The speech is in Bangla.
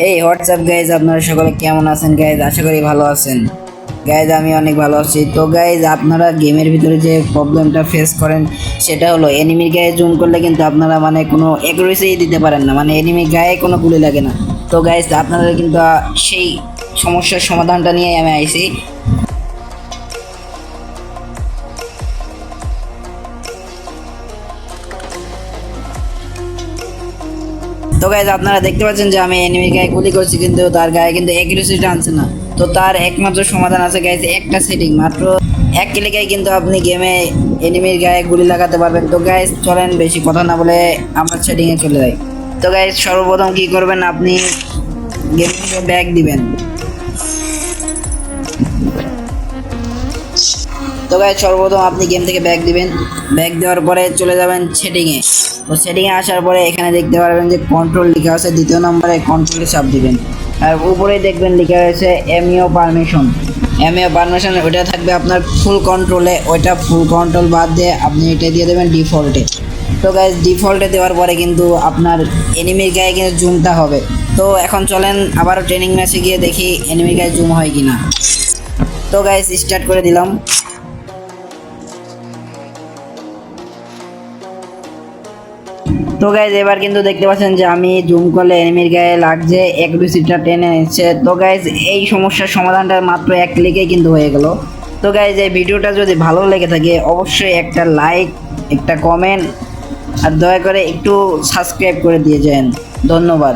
এই হোয়াটসঅ্যাপ গাইজ আপনারা সকলে কেমন আছেন গাইজ আশা করি ভালো আছেন। গাইজ আমি অনেক ভালো আছি। তো গাইজ আপনারা গেমের ভিতরে যে প্রবলেমটা ফেস করেন, সেটা হলো এনিমির গায়ে জুম করলে কিন্তু আপনারা মানে কোনো অ্যাকুরেসি দিতে পারেন না। মানে এনিমির গায়ে কোনো গুলি লাগে না। তো গাইজ আপনারা কিন্তু সেই সমস্যার সমাধানটা নিয়ে আমি আইছি। তো গাইজ আপনারা দেখতে পাচ্ছেন যে আমি এনিমির গায়ে গুলি করছি, কিন্তু তার গায়ে কিন্তু অ্যাকুরেসিটা আনছে না। তো তার একমাত্র সমাধান আছে গাইজ একটা সেটিং মাত্র এক ক্লিকেই কিন্তু আপনি গেমে এনিমির গায়ে গুলি লাগাতে পারবেন। তো গাইজ চলেন বেশি কথা না বলে আমরা সেটিংয়ে চলে যাই। তো গাইজ সর্বপ্রথম কি করবেন? আপনি গেম থেকে ব্যাগ দিবেন। তো গাইজ সর্বপ্রথম আপনি গেম থেকে ব্যাগ দিবেন। ব্যাগ দেওয়ার পরে চলে যাবেন সেটিংয়ে তো সেটিংয়ে আসার পরে এখানে দেখতে পারবেন যে কন্ট্রোল লেখা আছে, দ্বিতীয় নম্বরে কন্ট্রোলে চাপ দিবেন। আর উপরে দেখবেন লেখা রয়েছে এমইও পারমিশন এমইও পারমিশন ওইটা থাকবে আপনার ফুল কন্ট্রোলে ওইটা ফুল কন্ট্রোল বাদ দিয়ে আপনি এটা দিয়ে দেবেন ডিফল্টে তো গাইজ ডিফল্টে দেওয়ার পরে কিন্তু আপনার এনিমির গায়ে কিন্তু জুমটা হবে। তো এখন চলেন আবারও ট্রেনিং ম্যাচে গিয়ে দেখি এনিমির গায়ে জুম হয় কিনা। তো গাইজ স্টার্ট করে দিলাম। তো গাইজ এবার কিন্তু দেখতে পাচ্ছেন যে আমি জুম করলে এনিমির গায়ে লাগছে, এক সিটটা টেনে এসেছে তো গাইজ এই সমস্যার সমাধানটা মাত্র এক ক্লিকে কিন্তু হয়ে গেল। তো গাইজ এই ভিডিওটা যদি ভালো লেগে থাকে, অবশ্যই একটা লাইক একটা কমেন্ট আর দয়া করে একটু সাবস্ক্রাইব করে দিয়ে যান। ধন্যবাদ।